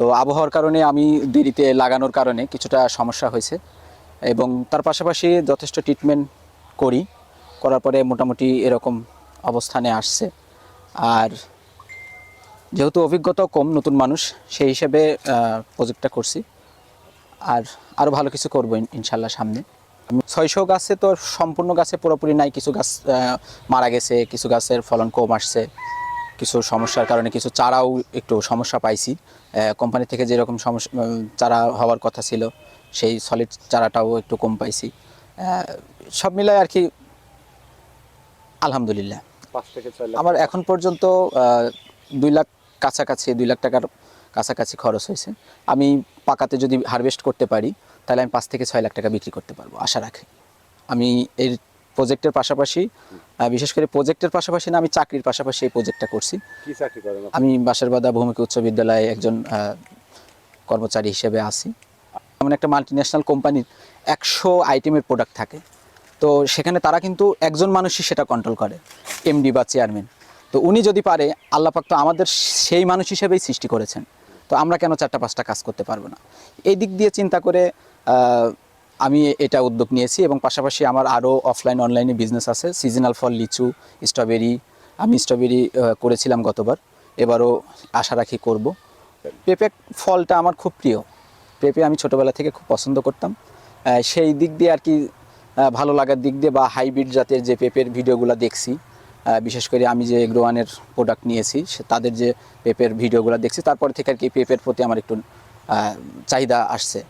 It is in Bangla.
তো আবহাওয়ার কারণে আমি দেরিতে লাগানোর কারণে কিছুটা সমস্যা হয়েছে এবং তার পাশাপাশি যথেষ্ট ট্রিটমেন্ট করি, করার পরে মোটামুটি এরকম অবস্থানে আসছে। আর যেহেতু অভিজ্ঞতাও কম নতুন মানুষ, সেই হিসেবে প্রজেক্টটা করছি। আর আরও ভালো কিছু করব ইনশাল্লাহ সামনে। ছয়শো গাছে তো সম্পূর্ণ গাছে পুরোপুরি নাই, কিছু গাছ মারা গেছে, কিছু গাছের ফলন কম আসছে। কিছু সমস্যার কারণে কিছু চারাও একটু সমস্যা পাইছি। কোম্পানি থেকে যেরকম সমস্যা চারা হওয়ার কথা ছিল সেই সলিড চারাটাও একটু কম পাইছি। সব মিলায় আর কি আলহামদুলিল্লাহ। আমার এখন পর্যন্ত দুই লাখ কাছাকাছি দুই লাখ টাকার কাছাকাছি খরচ হয়েছে। আমি পাকাতে যদি হারভেস্ট করতে পারি তাহলে আমি পাঁচ থেকে ছয় লাখ টাকা বিক্রি করতে পারব আশা রাখি। আমি এই প্রজেক্টের পাশাপাশি বিশেষ করে প্রজেক্টের পাশাপাশি না আমি চাকরির পাশাপাশি এই প্রজেক্টটা করছি? আমি বাসারবাদা ভৌমিক উচ্চ বিদ্যালয়ে একজন কর্মচারী হিসেবে আছি। এমন একটা মাল্টি ন্যাশনাল কোম্পানির একশো আইটেমের প্রোডাক্ট থাকে। তো সেখানে তারা কিন্তু একজন মানুষই সেটা কন্ট্রোল করে এমডি বা চেয়ারম্যান তো উনি যদি পারে আল্লাপাক তো আমাদের সেই মানুষ হিসেবেই সৃষ্টি করেছেন। তো আমরা কেন চারটা পাঁচটা কাজ করতে পারব না? এই দিক দিয়ে চিন্তা করে আমি এটা উদ্যোগ নিয়েছি এবং পাশাপাশি আমার আরও অফলাইন অনলাইনে বিজনেস আছে। সিজনাল ফল, লিচু স্ট্রবেরি আমি স্ট্রবেরি করেছিলাম গতবার। এবারও আশা রাখি করব। পেঁপে ফলটা আমার খুব প্রিয়। পেঁপে আমি ছোটোবেলা থেকে খুব পছন্দ করতাম। সেই দিক দিয়ে আর কি ভালো লাগার দিক দিয়ে বা হাইব্রিড জাতের যে পেঁপের ভিডিওগুলো দেখছি বিশেষ করে আমি যে গ্রোয়ানের প্রোডাক্ট নিয়েছি, সে তাদের যে পেঁপের ভিডিওগুলো দেখছি, তারপর থেকে আর কি পেঁপের প্রতি আমার একটু চাহিদা আসছে।